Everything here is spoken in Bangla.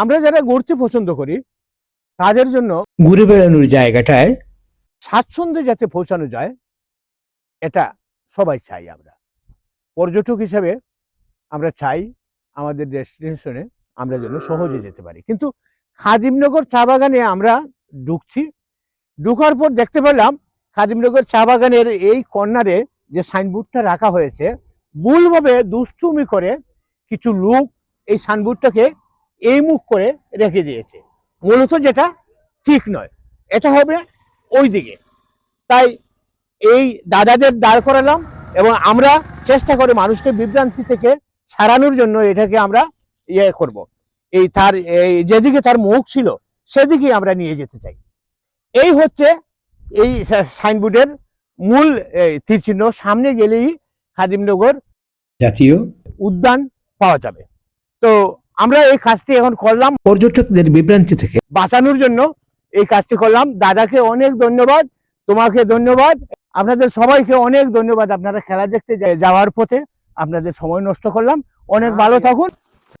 আমরা যারা ঘুরতে পছন্দ করি, তাদের জন্য ঘুরে বেড়ানোর জায়গাটায় স্বাচ্ছন্দ্যে যাতে পৌঁছানো যায়, এটা সবাই চাই আমরা। পর্যটক হিসাবে আমরা চাই আমাদের ডেস্টিনেশনে আমরা যেন সহজে যেতে পারি। কিন্তু খাদিমনগর চা বাগানে আমরা ঢুকছি। ঢুকার পর দেখতে পেলাম খাদিমনগর চা বাগানের এই কর্নারে যে সাইনবোর্ডটা রাখা হয়েছে, ভুলভাবে দুষ্টুমি করে কিছু লোক এই সাইনবোর্ডটাকে এই মুখ করে রেখে দিয়েছে। মূলত যেটা ঠিক নয় এটা হবে ওই দিকে তাই এই দাদাদের দাঁড় করালাম এবং আমরা চেষ্টা করে মানুষকে বিভ্রান্তি থেকে সারানোর জন্য এটাকে আমরা ইয়ে করব। এই তার এই যেদিকে তার মুখ ছিল সেদিকে আমরা নিয়ে যেতে চাই। এই হচ্ছে এই সাইনবোর্ডের মূল তীরচিহ্ন। সামনে গেলেই খাদিমনগর জাতীয় উদ্যান পাওয়া যাবে। তো আমরা এই কাজটি এখন করলাম। পর্যটকদের বিভ্রান্তি থেকে বাঁচানোর জন্য এই কাজটি করলাম। দাদাকে অনেক ধন্যবাদ তোমাকে ধন্যবাদ। আপনাদের সবাইকে অনেক ধন্যবাদ। আপনারা খেলা দেখতে যাওয়ার পথে আপনাদের সময় নষ্ট করলাম। অনেক ভালো থাকুন।